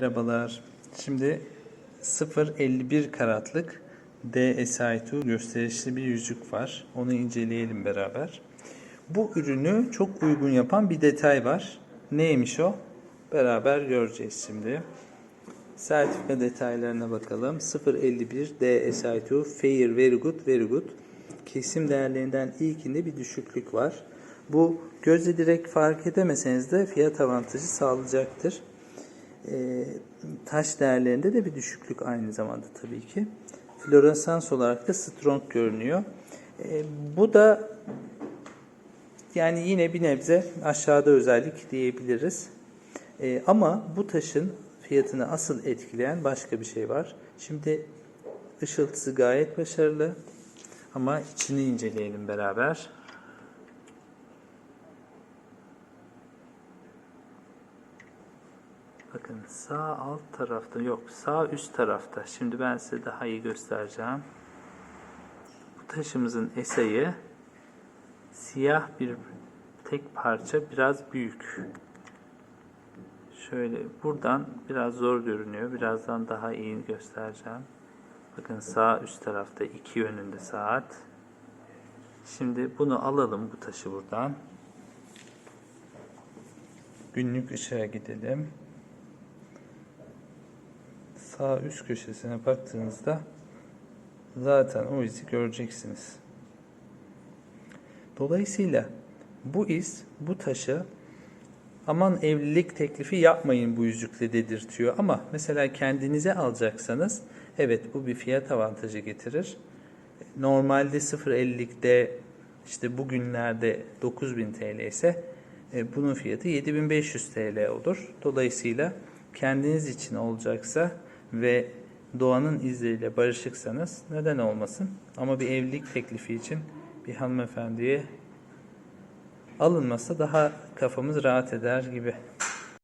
Merhabalar. Şimdi 0.51 karatlık DSI2 gösterişli bir yüzük var. Onu inceleyelim beraber. Bu ürünü çok uygun yapan bir detay var. Neymiş o? Beraber göreceğiz şimdi. Sertifika detaylarına bakalım. 0.51 DSI2 Fair Very Good Very Good. Kesim değerlerinden ilkinde bir düşüklük var. Bu gözle direkt fark edemeseniz de fiyat avantajı sağlayacaktır. E, taş değerlerinde de bir düşüklük aynı zamanda tabii ki. Floresans olarak da strong görünüyor. E, bu da yani yine bir nebze aşağıda özellik diyebiliriz. E, ama bu taşın fiyatını asıl etkileyen başka bir şey var. Şimdi ışıltısı gayet başarılı. Ama içini inceleyelim beraber. Bakın sağ alt tarafta yok sağ üst tarafta. Şimdi ben size daha iyi göstereceğim. Bu taşımızın eseyi siyah bir tek parça biraz büyük. Şöyle buradan biraz zor görünüyor. Birazdan daha iyi göstereceğim. Bakın sağ üst tarafta iki yönünde saat. Şimdi bunu alalım bu taşı buradan. Günlük ışığa gidelim sağ üst köşesine baktığınızda zaten o izi göreceksiniz. Dolayısıyla bu iz bu taşı aman evlilik teklifi yapmayın bu yüzükle dedirtiyor ama mesela kendinize alacaksanız evet bu bir fiyat avantajı getirir. Normalde 0.50'likte işte bugünlerde 9000 TL ise e, bunun fiyatı 7500 TL olur. Dolayısıyla kendiniz için olacaksa ve doğanın izleriyle barışıksanız neden olmasın? Ama bir evlilik teklifi için bir hanımefendiye alınmasa daha kafamız rahat eder gibi.